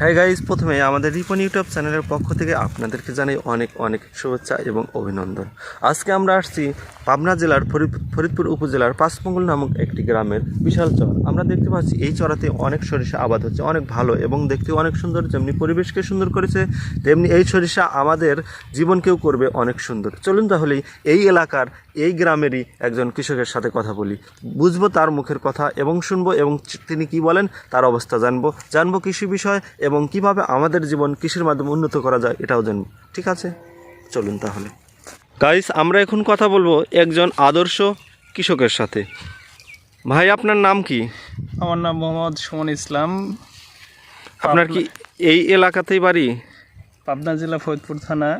হ্যাঁ গাইজ প্রথমে আমাদের রিপন ইউটিউব চ্যানেলের পক্ষ থেকে আপনাদেরকে জানাই অনেক অনেক শুভেচ্ছা এবং অভিনন্দন। আজকে আমরা আসছি পাবনা জেলার ফরিদপুর উপজেলার পাঁচমঙ্গল নামক একটি গ্রামের বিশাল চর। আমরা দেখতে পাচ্ছি এই চরাতে অনেক সরিষা আবাদ হচ্ছে, অনেক ভালো এবং দেখতে অনেক সুন্দর, যেমনি পরিবেশকে সুন্দর করেছে, তেমনি এই সরিষা আমাদের জীবনকেও করবে অনেক সুন্দর। চলুন তাহলে এই এলাকার এই গ্রামেরই একজন কৃষকের সাথে কথা বলি। বুঝব তার মুখের কথা এবং শুনব এবং তিনি কি বলেন, তার অবস্থা জানব। জানব কৃষি বিষয় এবং কীভাবে আমাদের জীবন কৃষির মাধ্যমে উন্নত করা যায় এটাও জানব। ঠিক আছে? চলুন তাহলে। গাইস আমরা এখন কথা বলব একজন আদর্শ কৃষকের সাথে। ভাই আপনার নাম কি? আমার নাম মোহাম্মদ সুমন ইসলাম। আপনার কি এই এলাকাতেই বাড়ি? পাবনা জেলা ফরিদপুর থানা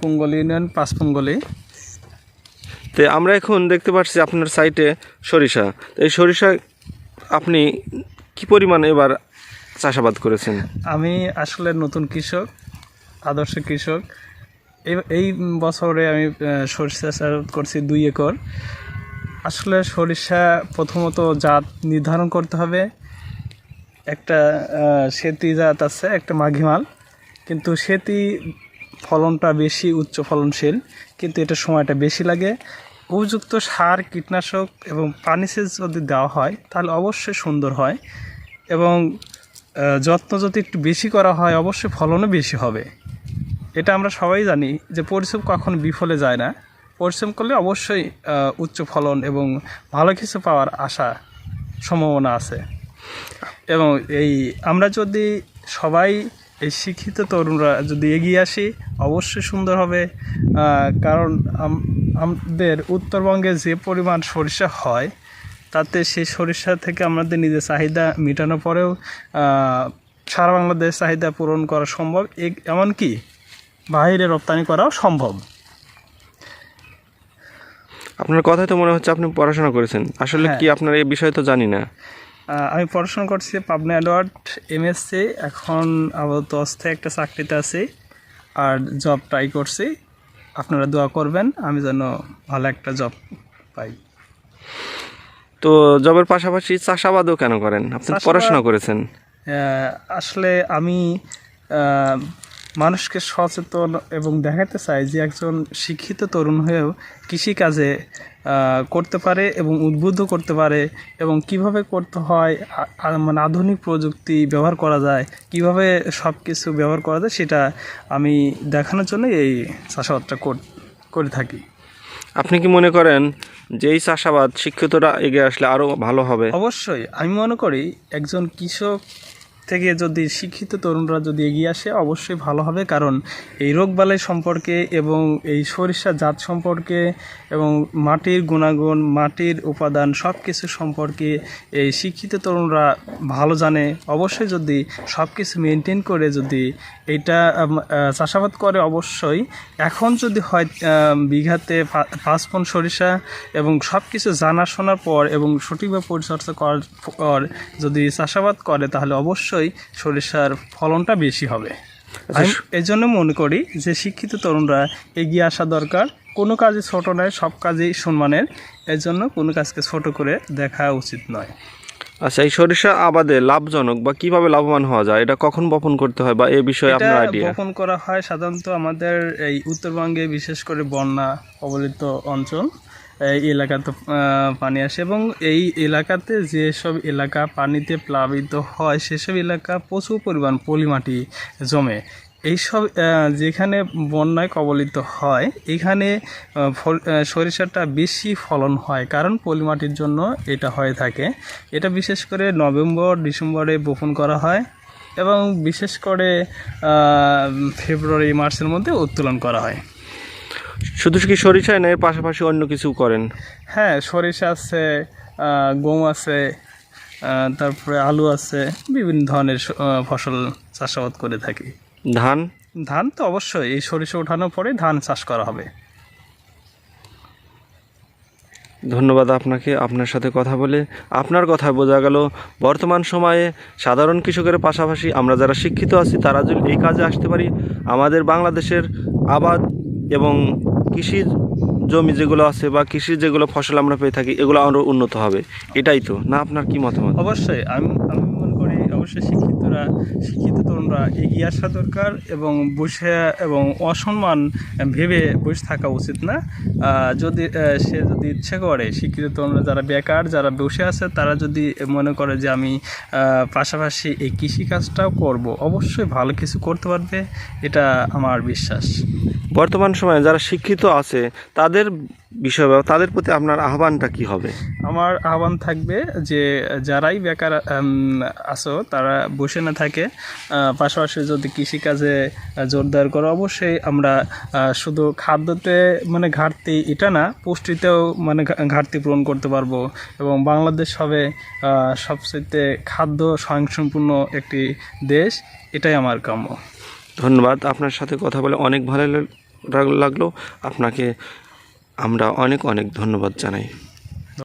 পুঙ্গল ইউনিয়ন পাঁচপুঙ্গলি তো আমরা এখন দেখতে পাচ্ছি আপনার সাইটে সরিষা। এই সরিষা আপনি কি পরিমাণ এবার চাষাবাদ করেছেন? আমি আসলে নতুন কৃষক, আদর্শ কৃষক। এই- বছরে আমি সরিষা চাষ করছি দুই একর। আসলে সরিষা প্রথমত জাত নির্ধারণ করতে হবে। একটা সেতি জাত আছে, একটা মাঘিমাল কিন্তু সেতি ফলনটা বেশি, উচ্চ ফলনশীল। কিন্তু এটা সময়টা বেশি লাগে। উপযুক্ত সার, কীটনাশক এবং পানি সেচ যদি দেওয়া হয়, তাহলে অবশ্যই সুন্দর হয়। এবং যত্ন যদি একটু বেশি করা হয়, অবশ্যই ফলনও বেশি হবে। এটা আমরা সবাই জানি যে পরিশ্রম কখন বিফলে যায় না। পরিশ্রম করলে অবশ্যই উচ্চ ফলন এবং ভালো কিছু পাওয়ার আশা, সম্ভাবনা আছে। এবং এই আমরা যদি সবাই, এই শিক্ষিত তরুণরা যদি এগিয়ে আসি, অবশ্যই সুন্দর হবে। কারণ আম- আমাদের উত্তরবঙ্গে যে পরিমাণ সরিষা হয় তাতে সেই সরিষা থেকে আমাদের নিজের চাহিদা মেটানোর পরেও সারা বাংলাদেশ চাহিদা পূরণ করা সম্ভব। এ- এমনকি বাইরে রপ্তানি করাও সম্ভব। আপনার কথাই তো মনে হচ্ছে আপনি পড়াশোনা করেছেন। আসলে হ্যাঁ। কি আপনার এই বিষয়ে তো জানি না। আমি পড়াশোনা করছি পাবনা অ্যাডওয়ার্ড এমএসসি এখন আপাতত অস্থায়ী একটা চাকরিতে আছি আর জব ট্রাই করছি। আপনারা দোয়া করবেন আমি যেন ভালো একটা জব পাই। তো জবের পাশাপাশি চাষাবাদও কেন করেন? আপনি পড়াশোনা করেছেন। আসলে আমি মানুষকে সচেতন এবং দেখাতে চাই যে একজন শিক্ষিত তরুণ হয়েও কৃষিকাজে করতে পারে এবং উদ্বুদ্ধ করতে পারে এবং কীভাবে করতে হয় মানে আধুনিক প্রযুক্তি ব্যবহার করা যায় কীভাবে সব কিছু ব্যবহার করা যায় সেটা আমি দেখানোর জন্য এই চাষাবাদটা করে থাকি। আপনি কি মনে করেন যে এই চাষাবাদ শিক্ষিতরা এগিয়ে আসলে আরও ভালো হবে? অবশ্যই। আমি মনে করি একজন কৃষক থেকে যদি শিক্ষিত তরুণরা যদি এগিয়ে আসে, অবশ্যই ভালো হবে। কারণ এই রোগবালাই সম্পর্কে এবং এই সরিষা জাত সম্পর্কে এবং মাটির গুণাগুণ, মাটির উপাদান সব কিছু সম্পর্কে এই শিক্ষিত তরুণরা ভালো জানে। অবশ্যই যদি সব কিছু মেনটেন করে যদি এটা চাষাবাদ করে, অবশ্যই। এখন যদি হয় বিঘাতে পাঁচ পন সরিষা এবং সব কিছু জানা শোনার পর এবং সঠিকভাবে পরিচর্যা করার পর যদি চাষাবাদ করে, তাহলে অবশ্যই সরিষার ফলনটা বেশি হবে। আমি এই জন্য মনে করি যে শিক্ষিত তরুণরা এগিয়ে আসা দরকার। কোনো কাজে ছোট নয় সব কাজেই সম্মানের এর জন্য কোনো কাজকে ছোট করে দেখা উচিত নয়। আচ্ছা এই সরিষা আবাদে লাভজনক বা কীভাবে লাভবান হওয়া যায়? এটা কখন বপন করতে হয় বা এই বিষয়ে আপনার আইডিয়া বপন করা হয় সাধারণত আমাদের এই উত্তরবঙ্গে বিশেষ করে বন্যা কবলিত অঞ্চল। এই এলাকাতে পানি আসে এবং এই এলাকাতে যেসব এলাকা পানিতে প্লাবিত হয়, সেসব এলাকা প্রচুর পরিমাণ পলিমাটি জমে। এইসব যেখানে বন্যায় কবলিত হয়, এখানে সরিষাটা বেশি ফলন হয় কারণ পলিমাটির জন্য এটা হয়ে থাকে। এটা বিশেষ করে নভেম্বর, ডিসেম্বরে বপন করা হয় এবং বিশেষ করে ফেব্রুয়ারি, মার্চের মধ্যে উত্তোলন করা হয়। শুধু কি সরিষায় না এর পাশাপাশি অন্য কিছু করেন? হ্যাঁ সরিষা আছে গম আছে তারপরে আলু আছে বিভিন্ন ধরনের ফসল চাষাবাদ করে থাকি। ধান? ধান তো অবশ্যই এই সরিষা ওঠানোর পরে ধান চাষ করা হবে। ধন্যবাদ আপনাকে আপনার সাথে কথা বলে। আপনার কথা বোঝা গেল বর্তমান সময়ে সাধারণ কৃষকের পাশাপাশি আমরা যারা শিক্ষিত আছি তারা যদি এই কাজে আসতে পারি আমাদের বাংলাদেশের আবাদ এবং কৃষি জমি যেগুলো আছে বা কৃষির যেগুলো ফসল আমরা পেয়ে থাকি, এগুলো আরও উন্নত হবে। এটাই তো। না, আপনার কি মতামত? অবশ্যই। আমি আমি মনে করি অবশ্যই শিক্ষিত তরুণরা শিক্ষিত তরুণরা এগিয়ে আসা দরকার এবং বসে এবং অসম্মান ভেবে বসে থাকা উচিত না। যদি সে যদি ইচ্ছে করে শিক্ষিত তরুণরা যারা বেকার যারা বসে আছে তারা যদি মনে করে যে আমি পাশাপাশি এই কৃষিকাজটাও করব অবশ্যই ভালো কিছু করতে পারবে এটা আমার বিশ্বাস। বর্তমান সময়ে যারা শিক্ষিত আছে তাদের বিষয় বা তাদের প্রতি আপনার আহ্বানটা কি হবে? আমার আহ্বান থাকবে যে যারাই বেকার আছো তারা বসে না থাকে। পাশাপাশি যদি কৃষিকাজে জোরদার করে অবশ্যই আমরা শুধু খাদ্যতে মানে ঘাটতি এটা না, পুষ্টিতেও মানে ঘাটতি পূরণ করতে পারব এবং বাংলাদেশ হবে সবচেয়ে খাদ্য স্বয়ংসম্পূর্ণ একটি দেশ। এটাই আমার কাম্য। ধন্যবাদ। আপনার সাথে কথা বলে অনেক ভালো লাগল। আপনাকে আমরা অনেক অনেক ধন্যবাদ জানাই।